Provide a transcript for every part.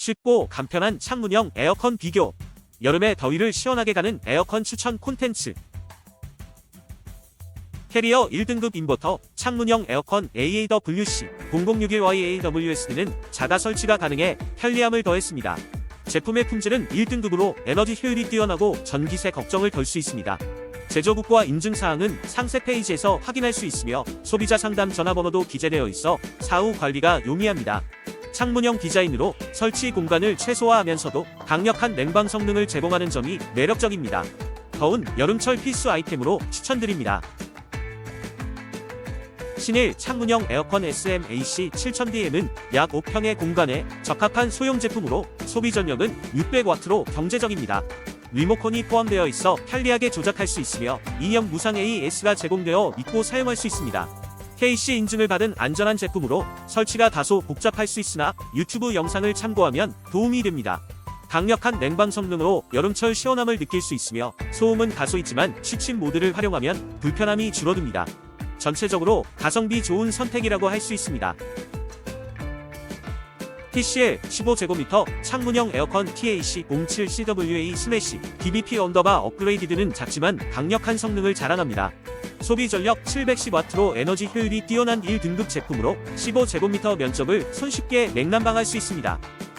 쉽고 간편한 창문형 에어컨 비교. 여름의 더위를 시원하게 가는 에어컨 추천 콘텐츠. 캐리어 1등급 인버터 창문형 에어컨 AAWC 0061YAWS는 자가 설치가 가능해 편리함을 더했습니다. 제품의 품질은 1등급으로 에너지 효율이 뛰어나고 전기세 걱정을 덜 수 있습니다. 제조국과 인증사항은 상세 페이지에서 확인할 수 있으며 소비자 상담 전화번호도 기재되어 있어 사후 관리가 용이합니다. 창문형 디자인으로 설치 공간을 최소화하면서도 강력한 냉방 성능을 제공하는 점이 매력적입니다. 더운 여름철 필수 아이템으로 추천드립니다. 신일 창문형 에어컨 SMAC 7000DM은 약 5평의 공간에 적합한 소형 제품으로 소비 전력은 600W로 경제적입니다. 리모컨이 포함되어 있어 편리하게 조작할 수 있으며 2년 무상 AS가 제공되어 믿고 사용할 수 있습니다. KC 인증을 받은 안전한 제품으로 설치가 다소 복잡할 수 있으나 유튜브 영상을 참고하면 도움이 됩니다. 강력한 냉방 성능으로 여름철 시원함을 느낄 수 있으며 소음은 다소 있지만 취침 모드를 활용하면 불편함이 줄어듭니다. 전체적으로 가성비 좋은 선택이라고 할 수 있습니다. TCL 15제곱미터 창문형 에어컨 TAC 07CWA 스매시 DBP 언더바 업그레이드는 작지만 강력한 성능을 자랑합니다. 소비 전력 710W로 에너지 효율이 뛰어난 1등급 제품으로 15제곱미터 면적을 손쉽게 냉난방할 수 있습니다.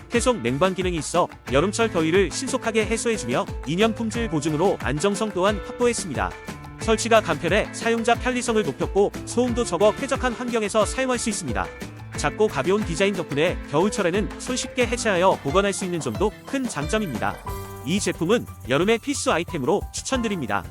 계속 냉방 기능이 있어 여름철 더위를 신속하게 해소해주며 2년 품질 보증으로 안정성 또한 확보했습니다. 설치가 간편해 사용자 편리성을 높였고 소음도 적어 쾌적한 환경에서 사용할 수 있습니다. 작고 가벼운 디자인 덕분에 겨울철에는 손쉽게 해체하여 보관할 수 있는 점도 큰 장점입니다. 이 제품은 여름의 필수 아이템으로 추천드립니다.